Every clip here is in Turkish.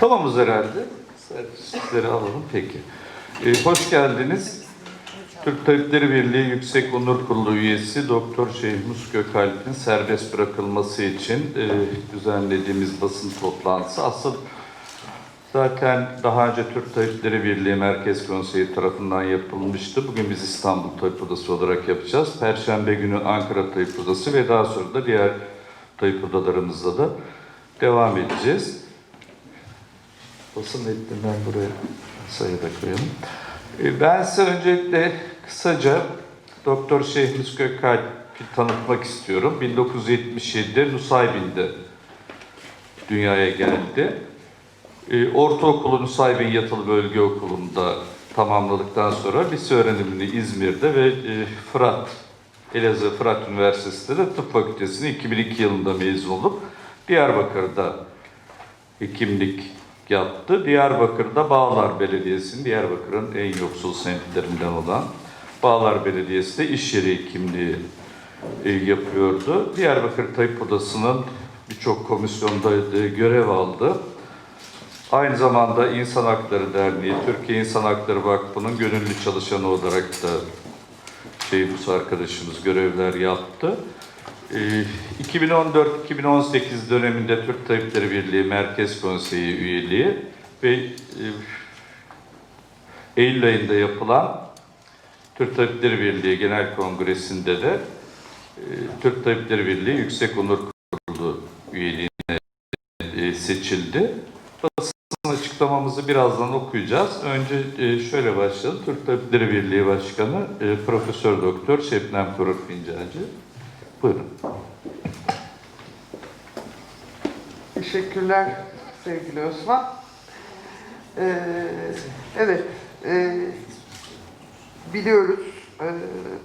Tamamız herhalde. Servisleri alalım peki. Ee, hoş geldiniz. Türk Tabipleri Birliği Yüksek Onur Kurulu üyesi Doktor Şehmus Gökalp'in serbest bırakılması için e, düzenlediğimiz basın toplantısı. Asıl zaten daha önce Türk Tabipleri Birliği Merkez Konseyi tarafından yapılmıştı. Bugün biz İstanbul Tabip Odası olarak yapacağız. Perşembe günü Ankara Tabip Odası ve daha sonra da diğer tabip odalarımızda da devam edeceğiz. Basın metninden buraya sayı da koyalım. Ee, Ben size öncelikle kısaca Doktor Şehmus Gökalp'i tanıtmak istiyorum. 1977'de Nusaybin'de dünyaya geldi. Ee, Ortaokulu Nusaybin Yatılı Bölge Okulu'nda tamamladıktan sonra lise öğrenimini İzmir'de ve e, Fırat, Elazığ Fırat Üniversitesi'nde de tıp fakültesini 2002 yılında mezun olup Diyarbakır'da hekimlik yaptı. Diyarbakır'da Bağlar Belediyesi'nin, Diyarbakır'ın en yoksul semtlerinden olan Bağlar Belediyesi de iş yeri hekimliği e, yapıyordu. Diyarbakır Tabip Odası'nın birçok komisyonda e, görev aldı. Aynı zamanda İnsan Hakları Derneği, Türkiye İnsan Hakları Vakfı'nın gönüllü çalışanı olarak da Şeyhus arkadaşımız görevler yaptı. Ee, 2014-2018 döneminde Türk Tabipleri Birliği Merkez Konseyi üyeliği ve e, Eylül ayında yapılan Türk Tabipleri Birliği Genel Kongresi'nde de e, Türk Tabipleri Birliği Yüksek Onur Kurulu üyeliğine e, seçildi. Basın açıklamamızı birazdan okuyacağız. Önce şöyle başlayalım. Türk Tabipleri Birliği Başkanı Profesör Doktor Şebnem Korur Fincancı. Buyurun. Teşekkürler sevgili Osman. Ee, evet, e, biliyoruz e,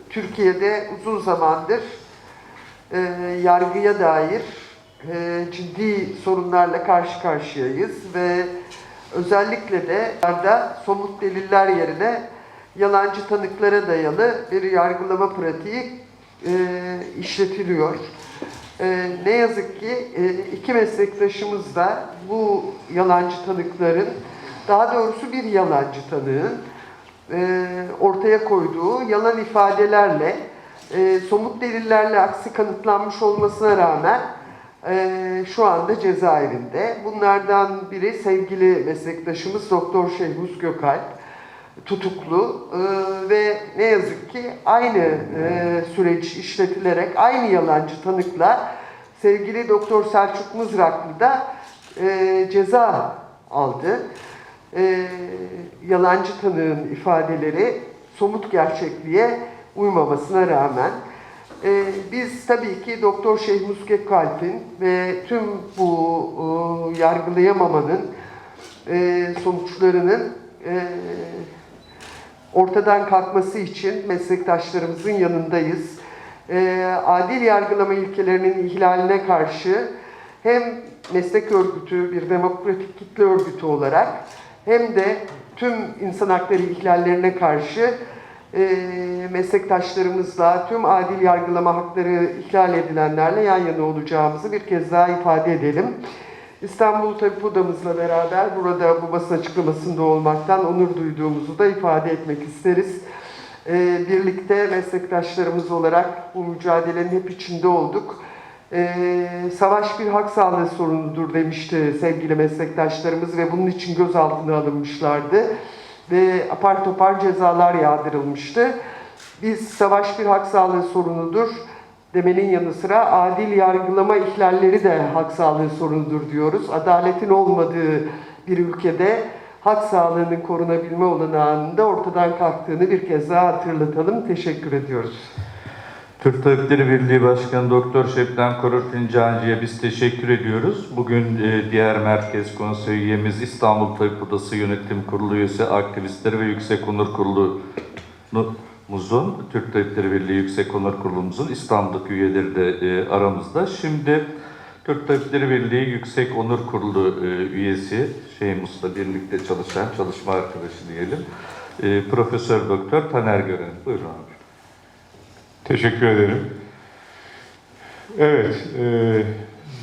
Türkiye'de uzun zamandır e, yargıya dair e, ciddi sorunlarla karşı karşıyayız ve özellikle de da somut deliller yerine yalancı tanıklara dayalı bir yargılama pratiği e, işletiliyor. Ee, ne yazık ki e, iki meslektaşımız da bu yalancı tanıkların, daha doğrusu bir yalancı tanığın e, ortaya koyduğu yalan ifadelerle, e, somut delillerle aksi kanıtlanmış olmasına rağmen e, şu anda cezaevinde. Bunlardan biri sevgili meslektaşımız Doktor Şehmus Gökalp tutuklu e, ve ne yazık ki aynı e, süreç işletilerek aynı yalancı tanıkla sevgili Doktor Selçuk Mızraklı da e, ceza aldı. Yalancı tanığın ifadeleri somut gerçekliğe uymamasına rağmen biz tabii ki Doktor Şeyh Muske Kalp'in ve tüm bu e, yargılayamamanın sonuçlarının ortadan kalkması için meslektaşlarımızın yanındayız. Ee, adil yargılama ilkelerinin ihlaline karşı hem meslek örgütü, bir demokratik kitle örgütü olarak hem de tüm insan hakları ihlallerine karşı e, meslektaşlarımızla, tüm adil yargılama hakları ihlal edilenlerle yan yana olacağımızı bir kez daha ifade edelim. İstanbul Tabip Odamızla beraber burada bu basın açıklamasında olmaktan onur duyduğumuzu da ifade etmek isteriz. Ee, birlikte meslektaşlarımız olarak bu mücadelenin hep içinde olduk. Ee, savaş bir hak sağlığı sorunudur demişti sevgili meslektaşlarımız ve bunun için gözaltına alınmışlardı. Ve apar topar cezalar yağdırılmıştı. Biz savaş bir hak sağlığı sorunudur demenin yanı sıra adil yargılama ihlalleri de hak sağlığı sorunudur diyoruz. Adaletin olmadığı bir ülkede hak sağlığının korunabilme olanağının da ortadan kalktığını bir kez daha hatırlatalım. Teşekkür ediyoruz. Türk Tabipleri Birliği Başkanı Doktor Şebnem Korur Fincancı'ya biz teşekkür ediyoruz. Bugün e, diğer Merkez Konseyi üyemiz İstanbul Tabip Odası Yönetim Kurulu üyesi aktivistleri ve Yüksek Onur Kurulu'muzun, Türk Tabipleri Birliği Yüksek Onur Kurulumuzun İstanbul'daki üyeleri de e, aramızda. Şimdi Türk Tabipleri Birliği Yüksek Onur Kurulu e, üyesi, Şeyhmus'la birlikte çalışan, çalışma arkadaşı diyelim, e, Profesör Doktor Taner Gören. Buyurun abi. Teşekkür ederim. Evet, e,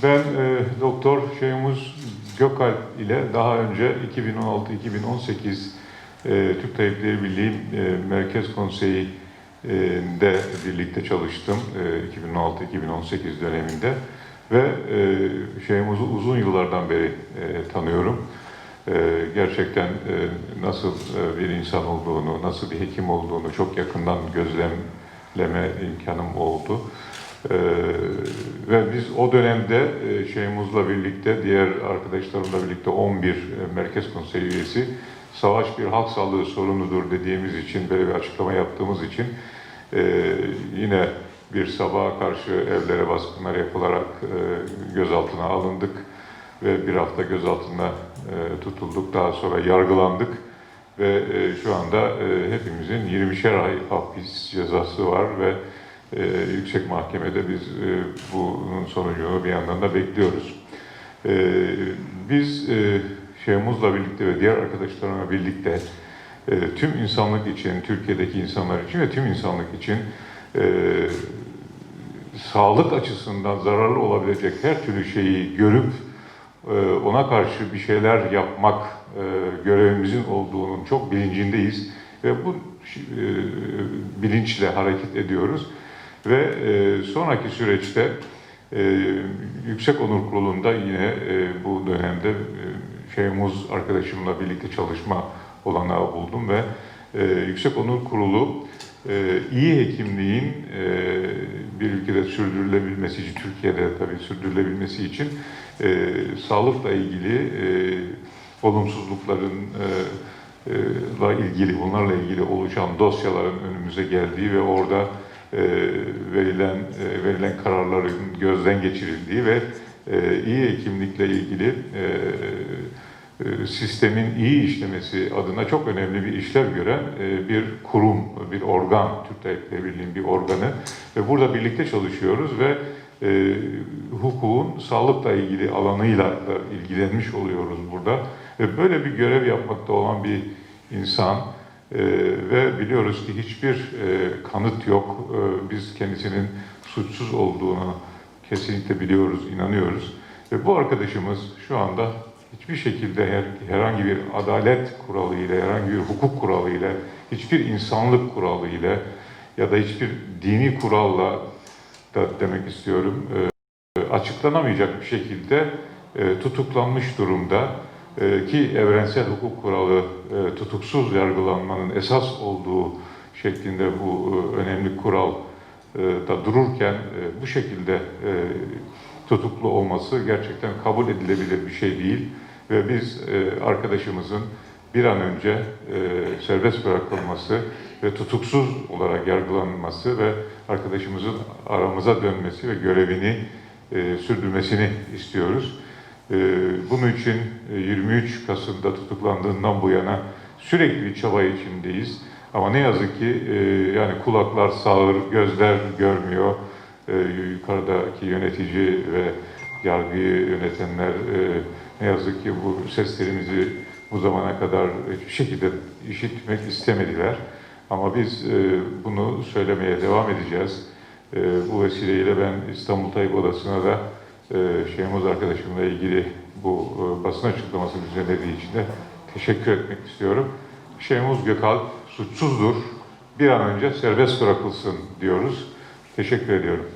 ben e, Doktor Şeyhmuz Gökalp ile daha önce 2016-2018 e, Türk Tabipleri Birliği e, Merkez Konseyi e, birlikte çalıştım e, 2016-2018 döneminde ve e, Şeyhmuz'u uzun yıllardan beri e, tanıyorum. E, gerçekten nasıl bir insan olduğunu, nasıl bir hekim olduğunu çok yakından gözlemleme imkanım oldu. Ee, ve biz o dönemde e, Şeyhmuz'la birlikte, diğer arkadaşlarımla birlikte 11 e, Merkez Konseyi üyesi savaş bir halk sağlığı sorunudur dediğimiz için, böyle bir açıklama yaptığımız için e, yine bir sabaha karşı evlere baskınlar yapılarak e, gözaltına alındık ve bir hafta gözaltına e, tutulduk. Daha sonra yargılandık ve e, şu anda e, hepimizin 20'şer ay hapis cezası var ve e, yüksek mahkemede biz e, bunun sonucunu bir yandan da bekliyoruz. E, biz e, Şeyhmuz'la birlikte ve diğer arkadaşlarımla birlikte e, tüm insanlık için, Türkiye'deki insanlar için ve tüm insanlık için e, sağlık açısından zararlı olabilecek her türlü şeyi görüp e, ona karşı bir şeyler yapmak e, görevimizin olduğunun çok bilincindeyiz ve bu e, bilinçle hareket ediyoruz. Ve e, sonraki süreçte e, Yüksek Onur Kurulu'nda yine e, bu dönemde Şeyhmuz arkadaşımla birlikte çalışma olanağı buldum ve e, Yüksek Onur Kurulu e, iyi hekimliğin e, bir ülkede sürdürülebilmesi için, Türkiye'de tabii sürdürülebilmesi için e, sağlıkla ilgili e, olumsuzlukların e, e, la ilgili, bunlarla ilgili oluşan dosyaların önümüze geldiği ve orada e, verilen e, verilen kararların gözden geçirildiği ve iyi hekimlikle ilgili e, e, sistemin iyi işlemesi adına çok önemli bir işlev gören e, bir kurum, bir organ, Türk Tabipleri Birliği'nin bir organı ve burada birlikte çalışıyoruz ve e, hukukun sağlıkla ilgili alanıyla da ilgilenmiş oluyoruz burada ve böyle bir görev yapmakta olan bir insan e, ve biliyoruz ki hiçbir e, kanıt yok. E, biz kendisinin suçsuz olduğunu kesinlikle biliyoruz, inanıyoruz. Ve bu arkadaşımız şu anda hiçbir şekilde her, herhangi bir adalet kuralı ile, herhangi bir hukuk kuralı ile, hiçbir insanlık kuralı ile ya da hiçbir dini kuralla da demek istiyorum e, açıklanamayacak bir şekilde e, tutuklanmış durumda e, ki evrensel hukuk kuralı tutuksuz yargılanmanın esas olduğu şeklinde bu önemli kural da dururken e, bu şekilde e, tutuklu olması gerçekten kabul edilebilir bir şey değil ve biz e, arkadaşımızın bir an önce e, serbest bırakılması ve tutuksuz olarak yargılanması ve arkadaşımızın aramıza dönmesi ve görevini e, sürdürmesini istiyoruz. E, bunun için e, 23 Kasım'da tutuklandığından bu yana sürekli bir çaba içindeyiz. Ama ne yazık ki e, yani kulaklar sağır, gözler görmüyor. E, yukarıdaki yönetici ve yargıyı yönetenler e, ne yazık ki bu seslerimizi bu zamana kadar hiçbir şekilde işitmek istemediler. Ama biz e, bunu söylemeye devam edeceğiz. E, bu vesileyle ben İstanbul Tayyip Odası'na da e, Şeyhmuz arkadaşımla ilgili bu e, basın açıklamasını düzenlediği için de teşekkür etmek istiyorum. Şeyhmuz Gökalp suçsuzdur. Bir an önce serbest bırakılsın diyoruz. Teşekkür ediyorum.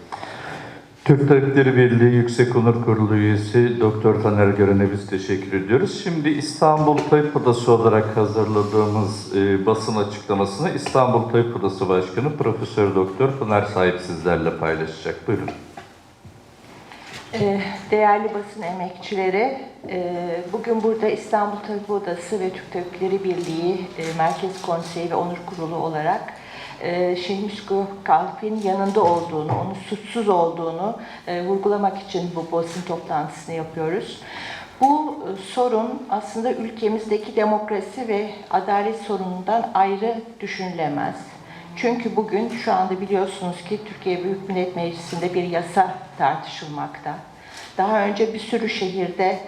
Türk Tabipleri Birliği Yüksek Onur Kurulu üyesi Doktor Taner Gören'e biz teşekkür ediyoruz. Şimdi İstanbul Tabip Odası olarak hazırladığımız e, basın açıklamasını İstanbul Tabip Odası Başkanı Profesör Doktor Pınar Sahip sizlerle paylaşacak. Buyurun. Ee, Değerli basın emekçileri, e, bugün burada İstanbul Tabip Odası ve Türk Tabipleri Birliği e, Merkez Konseyi ve Onur Kurulu olarak e, Şeyh Müskü Kalp'in yanında olduğunu, onun suçsuz olduğunu vurgulamak için bu basın toplantısını yapıyoruz. Bu sorun aslında ülkemizdeki demokrasi ve adalet sorunundan ayrı düşünülemez. Çünkü bugün şu anda biliyorsunuz ki Türkiye Büyük Millet Meclisi'nde bir yasa tartışılmakta. Daha önce bir sürü şehirde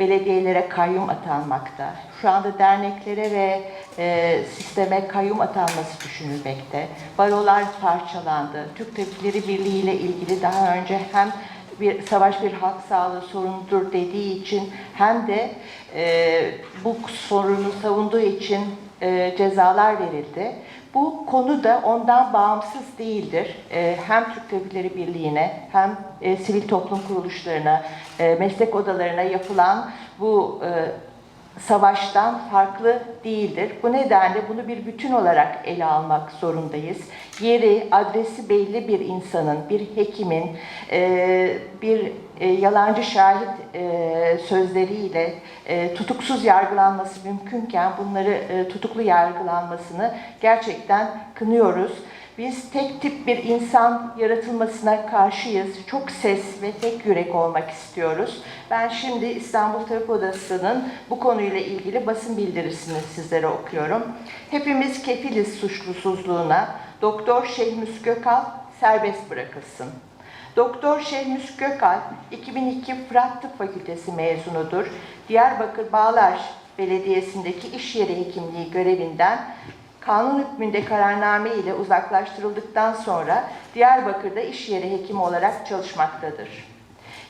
belediyelere kayyum atanmakta. Şu anda derneklere ve e, sisteme kayyum atanması düşünülmekte. Barolar parçalandı. Türk Tabipleri Birliği ile ilgili daha önce hem bir savaş bir halk sağlığı sorunudur dediği için hem de e, bu sorunu savunduğu için e, cezalar verildi. Bu konu da ondan bağımsız değildir. E, hem Türk Tabipleri Birliği'ne hem e, sivil toplum kuruluşlarına, e, meslek odalarına yapılan bu e, savaştan farklı değildir. Bu nedenle bunu bir bütün olarak ele almak zorundayız. Yeri, adresi belli bir insanın, bir hekimin, e, bir e, yalancı şahit e, sözleriyle tutuksuz yargılanması mümkünken bunları tutuklu yargılanmasını gerçekten kınıyoruz. Biz tek tip bir insan yaratılmasına karşıyız. Çok ses ve tek yürek olmak istiyoruz. Ben şimdi İstanbul Tabip Odası'nın bu konuyla ilgili basın bildirisini sizlere okuyorum. Hepimiz kefiliz suçlusuzluğuna. Doktor Şehmus Gökal serbest bırakılsın. Doktor Şehmus Gökal 2002 Fırat Tıp Fakültesi mezunudur. Diyarbakır Bağlar Belediyesi'ndeki iş yeri hekimliği görevinden kanun hükmünde kararname ile uzaklaştırıldıktan sonra Diyarbakır'da iş yeri hekimi olarak çalışmaktadır.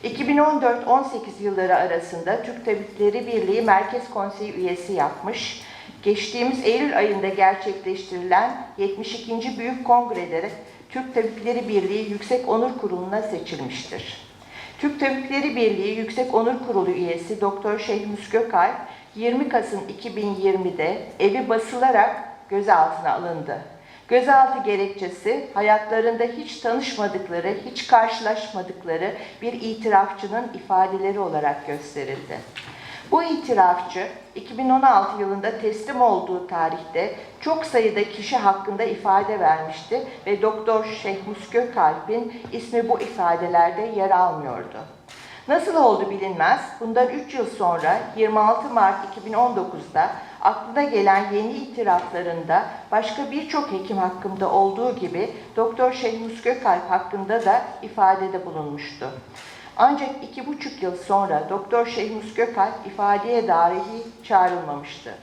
2014-18 yılları arasında Türk Tabipleri Birliği Merkez Konseyi üyesi yapmış, geçtiğimiz Eylül ayında gerçekleştirilen 72. Büyük Kongre'de Türk Tabipleri Birliği Yüksek Onur Kurulu'na seçilmiştir. Türk Tabipleri Birliği Yüksek Onur Kurulu üyesi Doktor Şehmus Gökalp 20 Kasım 2020'de evi basılarak gözaltına alındı. Gözaltı gerekçesi hayatlarında hiç tanışmadıkları, hiç karşılaşmadıkları bir itirafçının ifadeleri olarak gösterildi. Bu itirafçı 2016 yılında teslim olduğu tarihte çok sayıda kişi hakkında ifade vermişti ve Doktor Şehmus Gökalp'in ismi bu ifadelerde yer almıyordu. Nasıl oldu bilinmez. Bundan 3 yıl sonra 26 Mart 2019'da aklına gelen yeni itiraflarında başka birçok hekim hakkında olduğu gibi Doktor Şehmus Gökalp hakkında da ifadede bulunmuştu. Ancak iki buçuk yıl sonra Doktor Şehmus Gökalp ifadeye dahi çağrılmamıştı.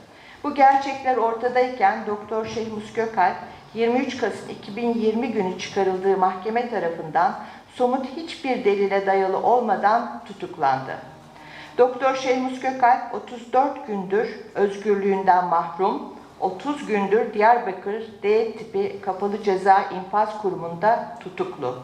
Bu gerçekler ortadayken Doktor Şehmus Gökalp 23 Kasım 2020 günü çıkarıldığı mahkeme tarafından somut hiçbir delile dayalı olmadan tutuklandı. Doktor Şehmus Gökalp 34 gündür özgürlüğünden mahrum, 30 gündür Diyarbakır D tipi kapalı ceza infaz kurumunda tutuklu.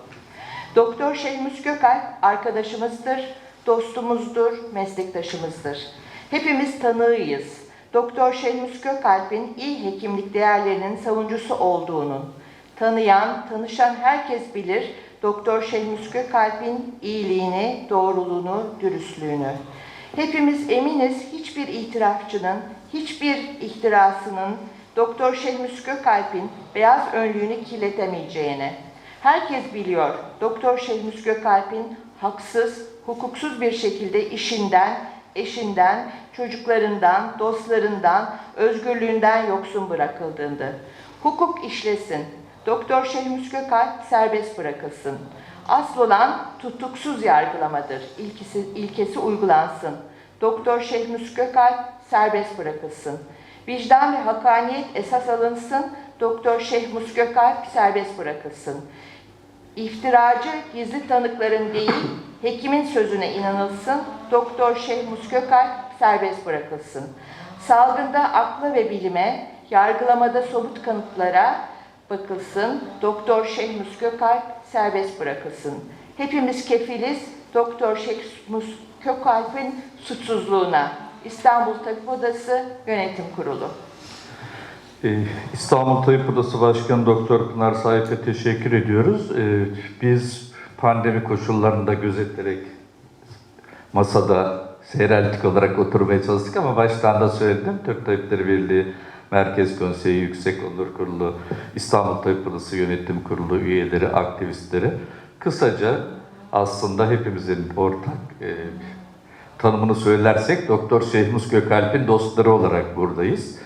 Doktor Şehmus Gökalp arkadaşımızdır, dostumuzdur, meslektaşımızdır. Hepimiz tanığıyız. Doktor Şehmus Gökalp'in iyi hekimlik değerlerinin savuncusu olduğunun, tanıyan, tanışan herkes bilir Doktor Şehmus Gökalp'in iyiliğini, doğruluğunu, dürüstlüğünü. Hepimiz eminiz hiçbir itirafçının, hiçbir ihtirasının Doktor Şehmus Gökalp'in beyaz önlüğünü kirletemeyeceğini. Herkes biliyor Doktor Şehmus Gökalp'in haksız, hukuksuz bir şekilde işinden, eşinden, çocuklarından, dostlarından, özgürlüğünden yoksun bırakıldığında. Hukuk işlesin. Doktor Şehmus Gökalp serbest bırakılsın. Asıl olan tutuksuz yargılamadır. İlkesi, ilkesi uygulansın. Doktor Şehmus Gökalp serbest bırakılsın. Vicdan ve hakaniyet esas alınsın. Doktor Şehmus Gökalp serbest bırakılsın. İftiracı gizli tanıkların değil, hekimin sözüne inanılsın. Doktor Şehmus Gökalp serbest bırakılsın. Salgında akla ve bilime, yargılamada somut kanıtlara bakılsın. Doktor Şehmus Gökalp serbest bırakılsın. Hepimiz kefiliz Doktor Şehmus Gökalp'in suçsuzluğuna. İstanbul Tabip Odası Yönetim Kurulu. Ee, İstanbul Tabip Odası Başkanı Doktor Pınar Sahip'e teşekkür ediyoruz. Ee, Biz pandemi koşullarında gözeterek masada seyreltik olarak oturmaya çalıştık ama baştan da söyledim. Türk Tabipleri Birliği Merkez Konseyi, Yüksek Onur Kurulu, İstanbul Tabip Yönetim Kurulu üyeleri, aktivistleri kısaca aslında hepimizin ortak e, tanımını söylersek Doktor Şehmus Gökalp'in dostları olarak buradayız.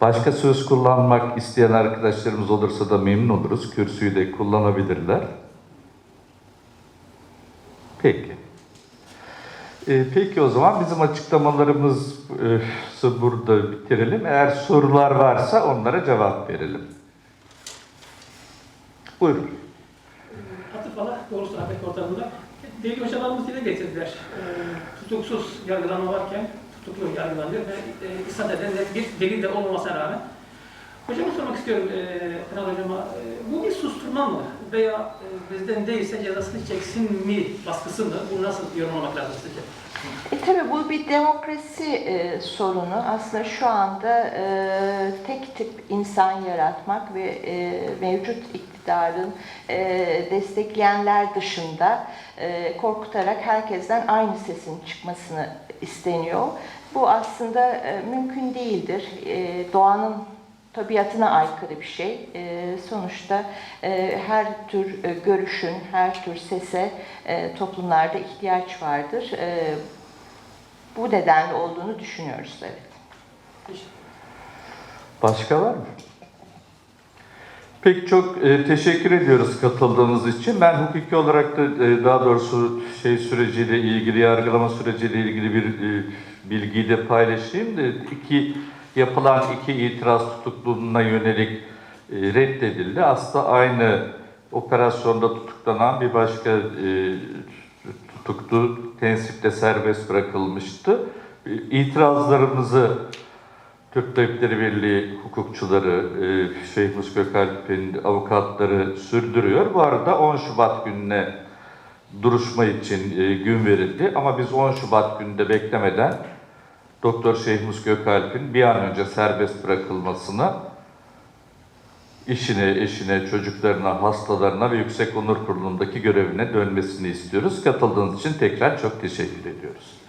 Başka söz kullanmak isteyen arkadaşlarımız olursa da memnun oluruz. Kürsüyü de kullanabilirler. Peki. Ee, peki o zaman bizim açıklamalarımızı burada bitirelim. Eğer sorular varsa onlara cevap verelim. Buyurun. Atıf olarak doğrusu Afet ortamında değerli hocalarımız dile getirdiler. E, tutuksuz yargılanma varken tutuklu yargılanıyor ve e, isnat eden de bir delil de olmamasına rağmen. Hocama sormak istiyorum, e, Pınar Hocama. E, bu bir susturma mı? Veya e, bizden değilse cezasını çeksin mi baskısı mı? Bunu nasıl yorumlamak lazım sizce? E, tabii bu bir demokrasi e, sorunu. Aslında şu anda e, tek tip insan yaratmak ve e, mevcut iktidarın e, destekleyenler dışında e, korkutarak herkesten aynı sesin çıkmasını isteniyor. Bu aslında e, mümkün değildir. E, doğanın tabiatına aykırı bir şey. E, sonuçta e, her tür e, görüşün, her tür sese e, toplumlarda ihtiyaç vardır. E, bu nedenle olduğunu düşünüyoruz evet. Başka var mı? Peki çok e, teşekkür ediyoruz katıldığınız için. Ben hukuki olarak da e, daha doğrusu şey süreciyle ilgili, yargılama süreciyle ilgili bir e, bilgiyi de paylaşayım da iki yapılan iki itiraz tutukluğuna yönelik e, reddedildi. Aslında aynı operasyonda tutuklanan bir başka e, tutuklu tensipte serbest bırakılmıştı. E, İtirazlarımızı Türk Tabipleri Birliği hukukçuları, e, Şeyh Mus Gökalp'in avukatları sürdürüyor. Bu arada 10 Şubat gününe duruşma için gün verildi. Ama biz 10 Şubat gününde beklemeden Doktor Şeyh Mus Gökalp'in bir an önce serbest bırakılmasını işine, eşine, çocuklarına, hastalarına ve Yüksek Onur Kurulu'ndaki görevine dönmesini istiyoruz. Katıldığınız için tekrar çok teşekkür ediyoruz.